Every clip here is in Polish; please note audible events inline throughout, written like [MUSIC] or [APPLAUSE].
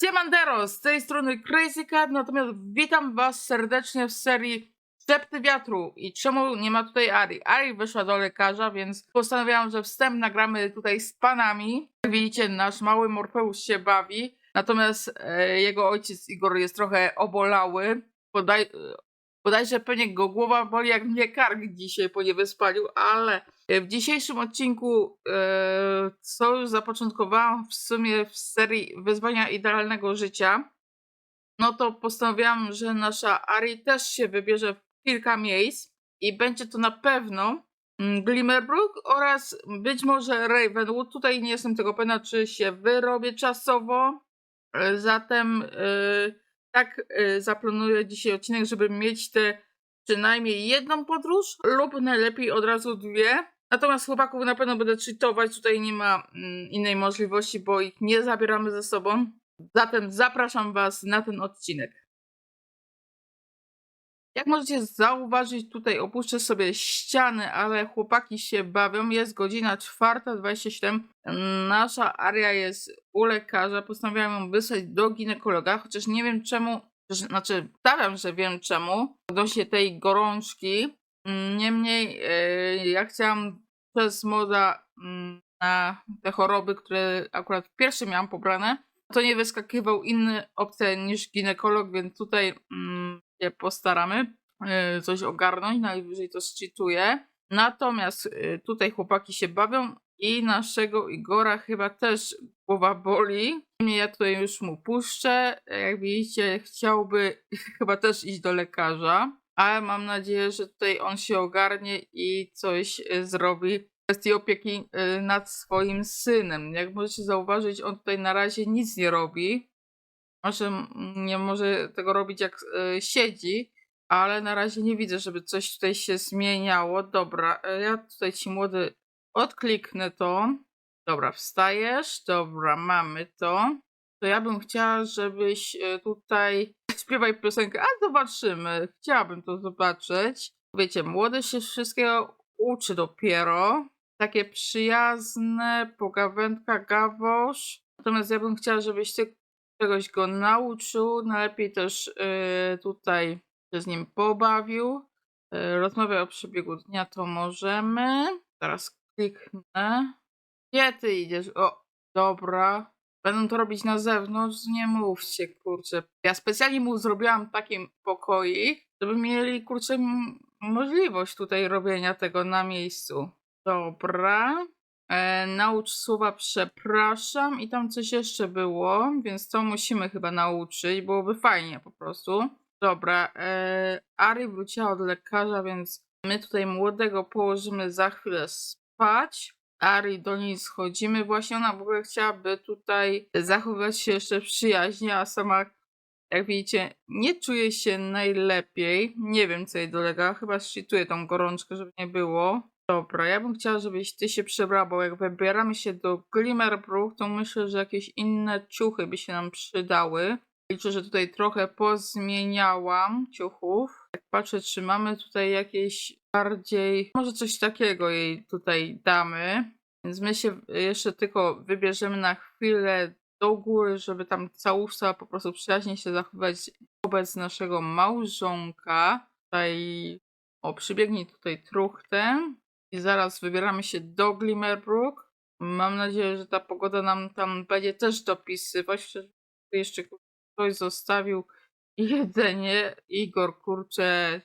Siemandero, z tej strony Crazy Cat, natomiast witam was serdecznie w serii Szepty Wiatru. I czemu nie ma tutaj Ari? Ari wyszła do lekarza, więc postanowiłam, że wstęp nagramy tutaj z panami. Jak widzicie, nasz mały Morfeusz się bawi, natomiast e, jego ojciec Igor jest trochę obolały. Podaj, bodajże pewnie go głowa boli jak mnie kark dzisiaj po niewyspaniu, ale e, w dzisiejszym odcinku, e, co już zapoczątkowałam w sumie w serii Wyzwania Idealnego Życia, no to postanowiłam, że nasza Ari też się wybierze w kilka miejsc i będzie to na pewno mm, Glimmerbrook oraz być może Ravenwood. Tutaj nie jestem tego pewna, czy się wyrobię czasowo. E, Zatem e, tak e, zaplanuję dzisiaj odcinek, żeby mieć te przynajmniej jedną podróż lub najlepiej od razu dwie. Natomiast chłopaków na pewno będę cheatować, tutaj nie ma mm, innej możliwości, bo ich nie zabieramy ze sobą. Zatem zapraszam Was na ten odcinek. Jak możecie zauważyć, tutaj opuszczę sobie ściany, ale chłopaki się bawią. Jest godzina 4.27. Nasza Aria jest u lekarza. Postanowiłam ją wysłać do ginekologa, chociaż nie wiem czemu, znaczy stawiam, że wiem czemu, odnośnie tej gorączki. Niemniej yy, ja chciałam przez moda mm, na te choroby, które akurat pierwsze miałam pobrane, to nie wyskakiwał inny opcja niż ginekolog, więc tutaj mm, się postaramy y, coś ogarnąć, najwyżej to szczytuję. Natomiast y, tutaj chłopaki się bawią i naszego Igora chyba też głowa boli. Ja tutaj już mu puszczę. Jak widzicie, chciałby [LAUGHS] chyba też iść do lekarza, ale mam nadzieję, że tutaj on się ogarnie i coś y, zrobi w kwestii opieki nad swoim synem. Jak możecie zauważyć, on tutaj na razie nic nie robi. Mm, nie może tego robić jak y, siedzi, ale na razie nie widzę, żeby coś tutaj się zmieniało. Dobra, y, ja tutaj ci młody odkliknę to. Dobra, wstajesz. Dobra, mamy to. To ja bym chciała, żebyś y, tutaj śpiewaj piosenkę, a zobaczymy. Chciałabym to zobaczyć. Wiecie, młody się wszystkiego uczy dopiero. Takie przyjazne, pogawędka, gawosz. Natomiast ja bym chciała, żebyś ty czegoś go nauczył. Najlepiej też y, tutaj się z nim pobawił. Y, rozmawiał o przebiegu dnia, to możemy. Teraz kliknę. Gdzie ty idziesz? O, dobra. Będą to robić na zewnątrz, nie mówcie, kurczę. Ja specjalnie mu zrobiłam taki pokoik, żeby mieli, kurczę, możliwość tutaj robienia tego na miejscu. Dobra. E, naucz słowa przepraszam i tam coś jeszcze było, więc to musimy chyba nauczyć, byłoby fajnie po prostu. Dobra, e, Ari wróciła od lekarza, więc my tutaj młodego położymy za chwilę spać. Ari do niej schodzimy. Właśnie ona w ogóle chciałaby tutaj zachowywać się jeszcze przyjaźnie, a sama, jak widzicie, nie czuje się najlepiej. Nie wiem, co jej dolega. Chyba szczytuje tą gorączkę, żeby nie było. Dobra, ja bym chciała, żebyś ty się przebrała, bo jak wybieramy się do Glimmerbrook, to myślę, że jakieś inne ciuchy by się nam przydały. Liczę, że tutaj trochę pozmieniałam ciuchów. Jak patrzę, czy mamy tutaj jakieś bardziej, może coś takiego jej tutaj damy. Więc my się jeszcze tylko wybierzemy na chwilę do góry, żeby tam całuszca po prostu przyjaźnie się zachować wobec naszego małżonka. Tutaj, o, przybiegnij tutaj truchtem i zaraz wybieramy się do Glimmerbrook. Mam nadzieję, że ta pogoda nam tam będzie też dopisywać. Jeszcze ktoś zostawił [LAUGHS] jedzenie. Igor, kurczę,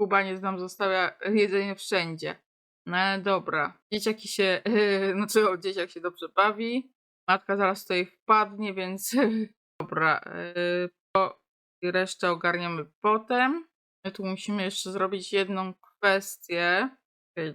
Kubaniec nam zostawia jedzenie wszędzie. No dobra. Dzieciaki się, [LAUGHS] znaczy o, dzieciak się dobrze bawi. Matka zaraz tutaj wpadnie, więc [LAUGHS] dobra. yy, To resztę ogarniamy potem. My tu musimy jeszcze zrobić jedną kwestię.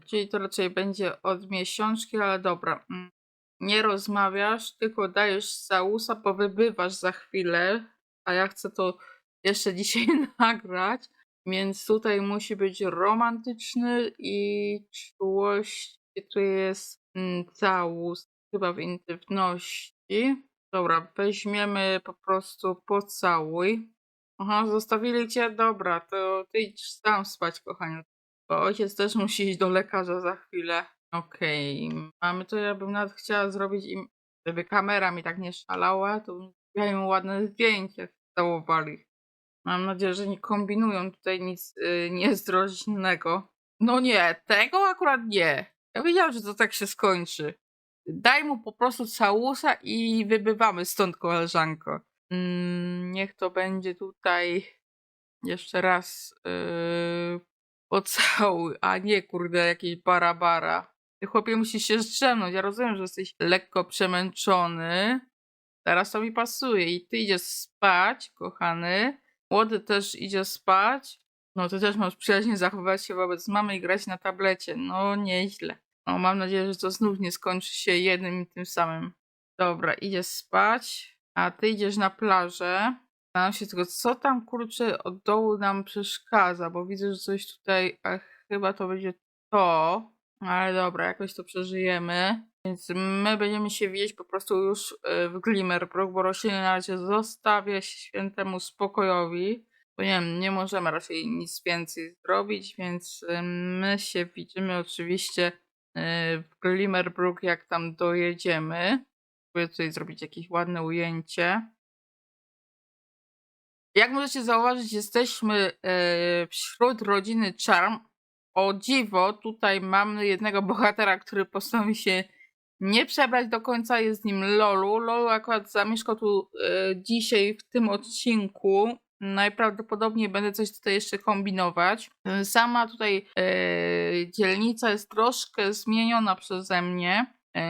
Czyli to raczej będzie od miesiączki, ale dobra. mm, Nie rozmawiasz, tylko dajesz całusa, powybywasz za chwilę, a ja chcę to jeszcze [LAUGHS] dzisiaj nagrać. Więc tutaj musi być romantyczny i czułość. Tu jest mm, całus, chyba w intymności. Dobra, weźmiemy po prostu pocałuj. Aha, zostawili cię? Dobra, to ty idź sam spać, kochanie. Bo ojciec też musi iść do lekarza za chwilę. Okej, mamy to, ja bym nawet chciała zrobić im, żeby kamera mi tak nie szalała, to bym zrobiają ładne zdjęcia, całowali. Mam nadzieję, że nie kombinują tutaj nic y, niezdrożnego. No nie, tego akurat nie. Ja wiedziałam, że to tak się skończy. Daj mu po prostu całusa i wybywamy stąd, koleżanko. Mm, niech to będzie tutaj jeszcze raz yy, pocałuj, a nie kurde jakieś barabara. Ty chłopie musisz się zdrzemnąć. Ja rozumiem, że jesteś lekko przemęczony. Teraz to mi pasuje i ty idziesz spać, kochany. Młody też idzie spać. No ty też masz przyjaźnie zachowywać się wobec mamy i grać na tablecie. No nieźle. No mam nadzieję, że to znów nie skończy się jednym i tym samym. Dobra, idzie spać, a ty idziesz na plażę. Zastanawiam się tylko, co tam kurczę od dołu nam przeszkadza, bo widzę, że coś tutaj, a chyba to będzie to. Ale dobra, jakoś to przeżyjemy. Więc my będziemy się widzieć po prostu już y, w Glimmerbrook, bo rośliny na razie zostawię świętemu spokojowi. Bo nie wiem, nie możemy raczej nic więcej zrobić, więc y, my się widzimy oczywiście y, w Glimmerbrook, jak tam dojedziemy. Spróbuję tutaj zrobić jakieś ładne ujęcie. Jak możecie zauważyć, jesteśmy e, wśród rodziny Charm. O dziwo, tutaj mamy jednego bohatera, który postanowił się nie przebrać do końca. Jest nim Lolu. Lolu akurat zamieszkał tu e, dzisiaj w tym odcinku. Najprawdopodobniej będę coś tutaj jeszcze kombinować. E, Sama tutaj dzielnica jest troszkę zmieniona przeze mnie.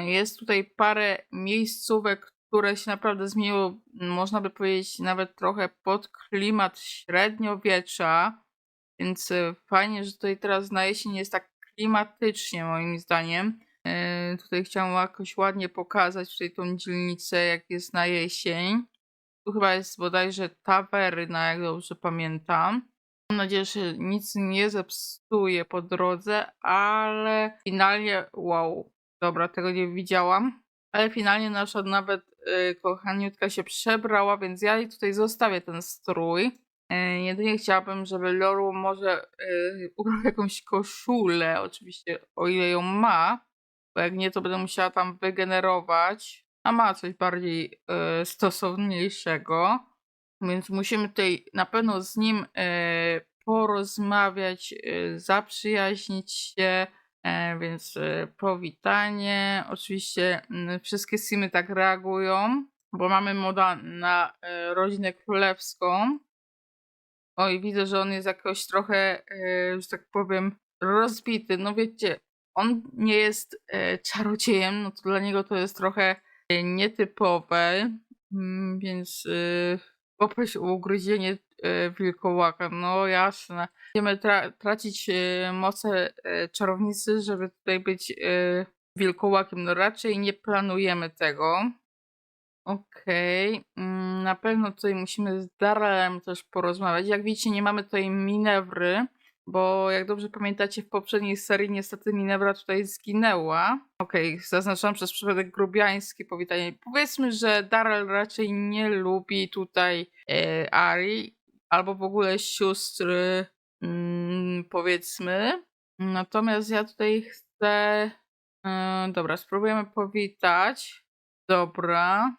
Jest tutaj parę miejscówek, które się naprawdę zmieniło, można by powiedzieć, nawet trochę pod klimat średniowiecza. Więc e, fajnie, że tutaj teraz na jesień jest tak klimatycznie, moim zdaniem. E, Tutaj chciałam jakoś ładnie pokazać tutaj tą dzielnicę, jak jest na jesień. Tu chyba jest bodajże taweryna, jak dobrze pamiętam. Mam nadzieję, że nic nie zepsuje po drodze, ale finalnie, wow, dobra, tego nie widziałam. Ale finalnie nasza nawet y, kochaniutka się przebrała, więc ja jej tutaj zostawię ten strój. Y, jedynie chciałabym, żeby Loru może y, ubrał jakąś koszulę, oczywiście o ile ją ma, bo jak nie, to będę musiała tam wygenerować. A ma coś bardziej stosowniejszego, więc musimy tutaj na pewno z nim porozmawiać, zaprzyjaźnić się. E, więc e, powitanie. Oczywiście mm, wszystkie simy tak reagują, bo mamy moda na e, rodzinę królewską. Oj, widzę, że on jest jakoś trochę, e, że tak powiem, rozbity. No wiecie, on nie jest czarodziejem, no to dla niego to jest trochę nietypowe, mm, więc e, poproś o ugryzienie wilkołaka. No jasne. Będziemy tra- tracić e, moce e, czarownicy, żeby tutaj być wilkołakiem. No raczej nie planujemy tego. Okej. Mm, Na pewno tutaj musimy z Darrellem też porozmawiać. Jak widzicie, nie mamy tutaj Minewry, bo jak dobrze pamiętacie, w poprzedniej serii niestety Minewra tutaj zginęła. Okej, zaznaczam przez przypadek grubiański powitanie. Powiedzmy, że Darrell raczej nie lubi tutaj e, Ari, albo w ogóle sióstr, mm, powiedzmy. Natomiast ja tutaj chcę... e, dobra, spróbujemy powitać. Dobra.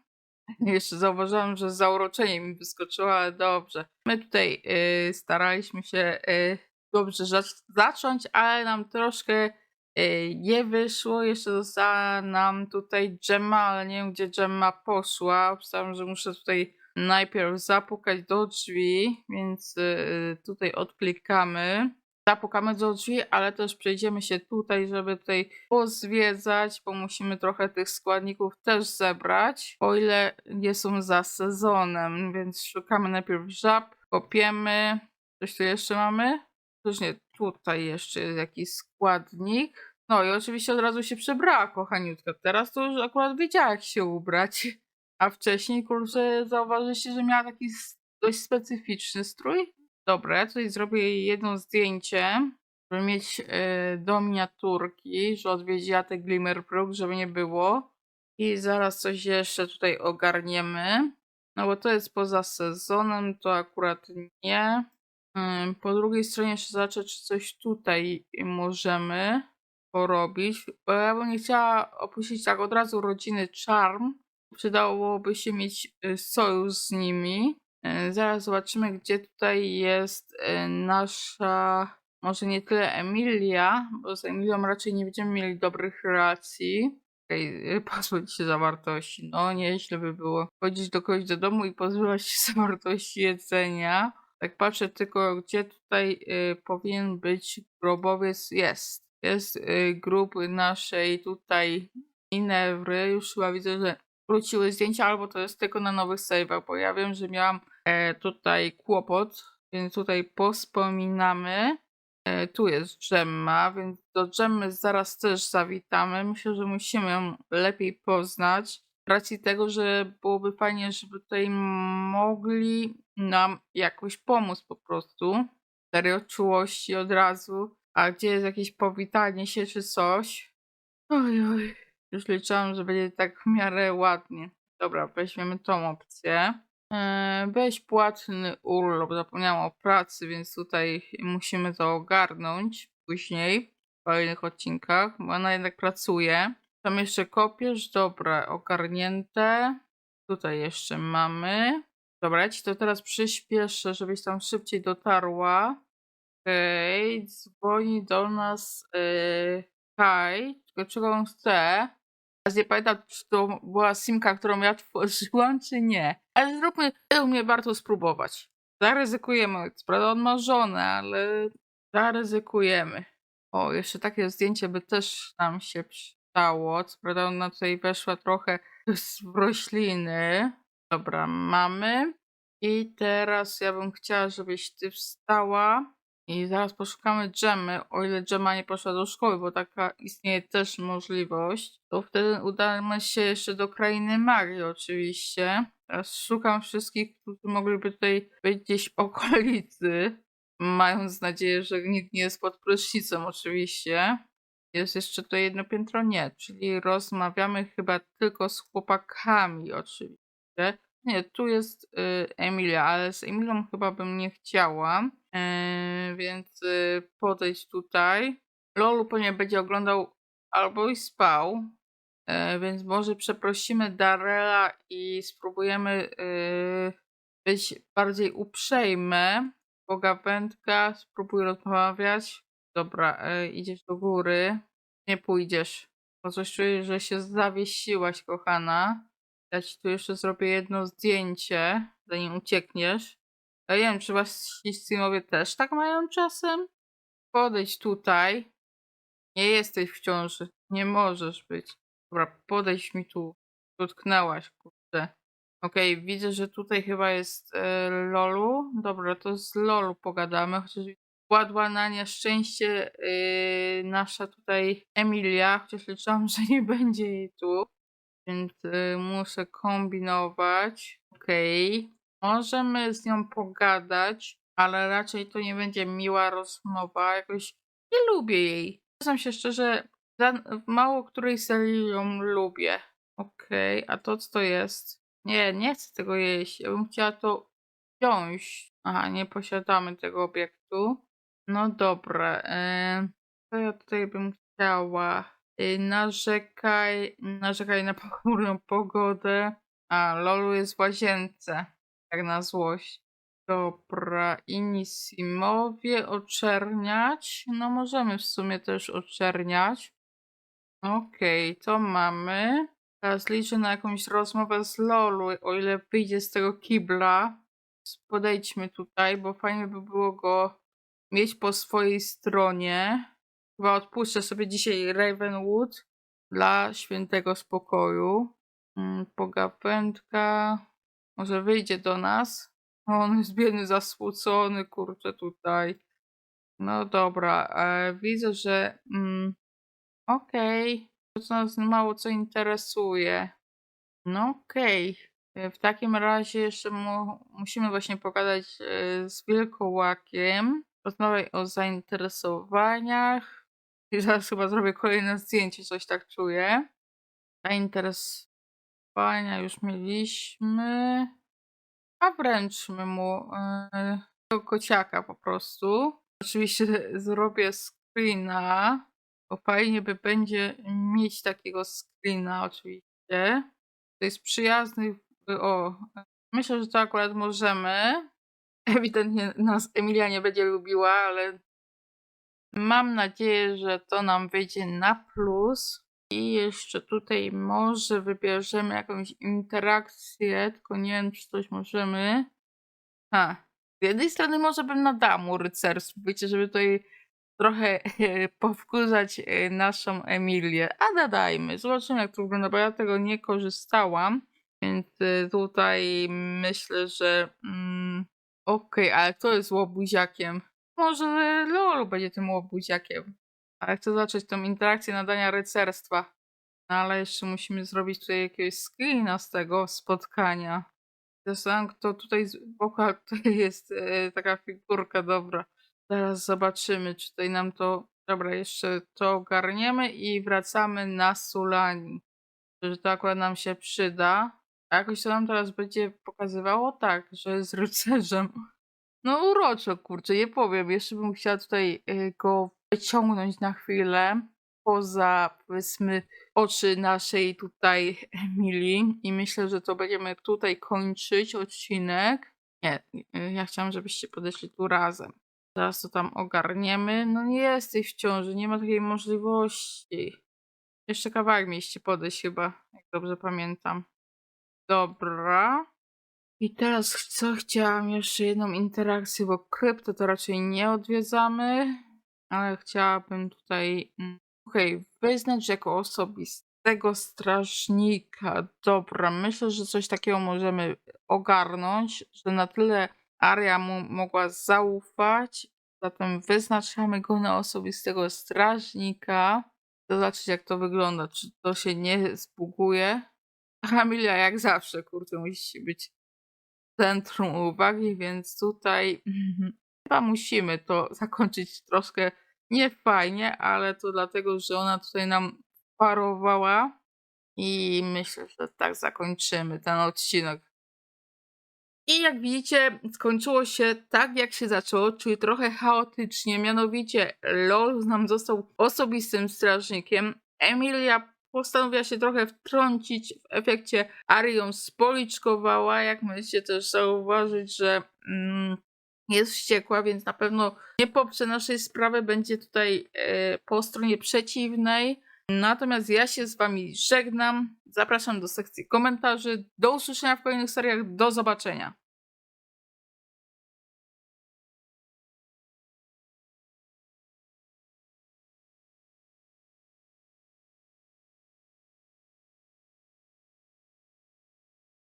[LAUGHS] Jeszcze zauważyłam, że zauroczenie mi wyskoczyło, ale dobrze. My tutaj y, staraliśmy się y, dobrze zac- zacząć, ale nam troszkę y, nie wyszło. Jeszcze została nam tutaj Gemma, ale nie wiem gdzie Gemma poszła. Obstałem, że muszę tutaj najpierw zapukać do drzwi, więc y, tutaj odklikamy. Zapukamy do drzwi, ale też przejdziemy się tutaj, żeby tutaj pozwiedzać, bo musimy trochę tych składników też zebrać, o ile nie są za sezonem, więc szukamy najpierw żab, kopiemy. Coś tu jeszcze mamy? Też nie, tutaj jeszcze jest jakiś składnik. No i oczywiście od razu się przebrała kochaniutka. Teraz to już akurat wiedziała jak się ubrać. A wcześniej, kurczę, zauważyliście, że miała taki dość specyficzny strój? Dobra, ja tutaj zrobię jedno zdjęcie, żeby mieć e, do miniaturki, że odwiedziła te Glimmerbrook, żeby nie było. I zaraz coś jeszcze tutaj ogarniemy. No bo to jest poza sezonem, to akurat nie. Ym, Po drugiej stronie jeszcze zobaczę, czy coś tutaj możemy porobić. Bo ja bym nie chciała opuścić tak od razu rodziny Charm. Przydałoby się mieć y, sojusz z nimi. Y, Zaraz zobaczymy, gdzie tutaj jest y, nasza, może nie tyle Emilia, bo z Emilią raczej nie będziemy mieli dobrych relacji. Okej, y, [LAUGHS] pozbyć się zawartości. No, nieźle by było. Chodzić do kogoś do domu i pozbywać się [LAUGHS] zawartości jedzenia. Tak patrzę tylko, gdzie tutaj y, powinien być grobowiec. Jest. Jest y, grób naszej tutaj Inewry. Już chyba widzę, że wróciły zdjęcia, albo to jest tylko na nowych save'ach, bo ja wiem, że miałam e, tutaj kłopot, więc tutaj pospominamy. E, tu jest dżemma, więc do dżemmy zaraz też zawitamy. Myślę, że musimy ją lepiej poznać. Racji tego, że byłoby fajnie, żeby tutaj mogli nam jakoś pomóc po prostu. Serio czułości od razu. A gdzie jest jakieś powitanie się czy coś? Oj, oj. Już liczyłam, że będzie tak w miarę ładnie. Dobra, weźmiemy tą opcję. Eee, Weź płatny urlop. Zapomniałam o pracy, więc tutaj musimy to ogarnąć później w kolejnych odcinkach, bo ona jednak pracuje. Tam jeszcze kopiesz. Dobra, ogarnięte. Tutaj jeszcze mamy. Dobra, ja ci to teraz przyspieszę, żebyś tam szybciej dotarła. Okej, dzwoni do nas yy, Kai, tylko czego on chce. Nie pamiętam, czy to była simka, którą ja tworzyłam, czy nie. Ale zróbmy, u mnie warto spróbować. Zaryzykujemy. Prawda on ma żonę, ale zaryzykujemy. O, jeszcze takie zdjęcie by też nam się przydało. Co prawda ona tutaj weszła trochę w rośliny. Dobra, mamy. I teraz ja bym chciała, żebyś ty wstała. I zaraz poszukamy dżemy, o ile dżema nie poszła do szkoły, bo taka istnieje też możliwość. To wtedy udamy się jeszcze do krainy magii oczywiście. Teraz szukam wszystkich, którzy mogliby tutaj być gdzieś w okolicy. Mając nadzieję, że nikt nie jest pod prysznicem oczywiście. Jest jeszcze to jedno piętro? Nie, czyli rozmawiamy chyba tylko z chłopakami oczywiście. Nie, tu jest y, Emilia, ale z Emilią chyba bym nie chciała. Yy, więc y, podejdź tutaj. Lolu pewnie będzie oglądał albo i spał. Więc może przeprosimy Darela i spróbujemy być bardziej uprzejme. Pogawędka, spróbuj rozmawiać. Dobra, idziesz do góry. Nie pójdziesz. Bo coś czuję, że się zawiesiłaś, kochana. Ja ci tu jeszcze zrobię jedno zdjęcie, zanim uciekniesz. Ja nie wiem, czy wasi streamowie też tak mają czasem? Podejdź tutaj. Nie jesteś w ciąży. Nie możesz być. Dobra, podejdź mi tu. Dotknęłaś, kurde. Okej, widzę, że tutaj chyba jest e, Lolu. Dobra, to z Lolu pogadamy. Chociaż władła na nieszczęście e, nasza tutaj Emilia. Chociaż liczyłam, że nie będzie jej tu. Więc e, muszę kombinować. Okej. Możemy z nią pogadać, ale raczej to nie będzie miła rozmowa. Jakoś nie lubię jej. Przyznam się szczerze, w mało której serii ją lubię. Okej, a to co to jest? Nie, nie chcę tego jeść. Ja bym chciała to wziąć. Aha, nie posiadamy tego obiektu. No dobra. Yy, co ja tutaj bym chciała? Yy, narzekaj, narzekaj na pochmurną pogodę. A, Lolu jest w łazience. Tak na złość. Dobra, Inisimowie oczerniać. No możemy w sumie też oczerniać. Okej, to mamy. Teraz liczę na jakąś rozmowę z Lolu, o ile wyjdzie z tego kibla. Podejdźmy tutaj, bo fajnie by było go mieć po swojej stronie. Chyba odpuszczę sobie dzisiaj Ravenwood dla świętego spokoju. Mm, Pogawędka. Może wyjdzie do nas. [LAUGHS] On jest biedny, zasłucony, kurczę, tutaj. No dobra, e, widzę, że... Mm, Okej, to nas mało co interesuje. No okej. E, W takim razie jeszcze mu, musimy właśnie pogadać e, z Wilkołakiem. Rozmawiaj o zainteresowaniach. I zaraz chyba zrobię kolejne zdjęcie, coś tak czuję. Zainteresowania już mieliśmy. A wręczmy mu yy, kociaka po prostu. Oczywiście [LAUGHS] zrobię screena, bo fajnie by będzie mieć takiego screena oczywiście. tutaj z przyjaznych. O, myślę, że to akurat możemy. Ewidentnie nas Emilia nie będzie lubiła, ale mam nadzieję, że to nam wyjdzie na plus. I jeszcze tutaj może wybierzemy jakąś interakcję, tylko nie wiem, czy coś możemy. Ha, z jednej strony może bym nadała mu rycerstwo, wiecie, żeby tutaj trochę powkurzać e, naszą Emilię. A nadajmy, zobaczymy jak to wygląda, bo ja tego nie korzystałam. Więc e, tutaj myślę, że mm, okej, ale kto jest łobuziakiem? Może Lolu będzie tym łobuziakiem. Ale chcę zacząć tą interakcję nadania rycerstwa. No ale jeszcze musimy zrobić tutaj jakiegoś screena z tego spotkania. Zastanawiam, kto tutaj z boku tutaj jest e, taka figurka, dobra. Zaraz zobaczymy, czy tutaj nam to... Dobra, jeszcze to ogarniemy i wracamy na Sulani. Że to akurat nam się przyda. A jakoś to nam teraz będzie pokazywało? Tak, że jest rycerzem. No uroczo, kurczę, nie powiem. Jeszcze bym chciała tutaj y, go wyciągnąć na chwilę poza, powiedzmy, oczy naszej tutaj Emilii i myślę, że to będziemy tutaj kończyć odcinek. Nie, y, ja chciałam, żebyście podeszli tu razem. Zaraz to tam ogarniemy. No nie jesteś w ciąży, nie ma takiej możliwości. Jeszcze kawałek mieliście podejść chyba, jak dobrze pamiętam. Dobra. I teraz co chciałam jeszcze jedną interakcję, bo krypto to raczej nie odwiedzamy, ale chciałabym tutaj mm, okej, wyznać jako osobistego strażnika. Dobra, myślę, że coś takiego możemy ogarnąć, że na tyle Aria mu mogła zaufać. Zatem wyznaczamy go na osobistego strażnika. Zobaczyć jak to wygląda, czy to się nie zbuguje. Emilia jak zawsze, kurczę, musi być centrum uwagi, więc tutaj chyba musimy to [LAUGHS] zakończyć troszkę niefajnie, ale to dlatego, że ona tutaj nam parowała i myślę, że tak zakończymy ten odcinek. I jak widzicie, skończyło się tak, jak się zaczęło, czyli trochę chaotycznie. Mianowicie, LOL nam został osobistym strażnikiem. Emilia postanowiła się trochę wtrącić. W efekcie Ari ją spoliczkowała. Jak możecie też zauważyć, że mm, jest wściekła, więc na pewno nie poprze naszej sprawy. Będzie tutaj e, po stronie przeciwnej. Natomiast ja się z Wami żegnam. Zapraszam do sekcji komentarzy. Do usłyszenia w kolejnych seriach. Do zobaczenia.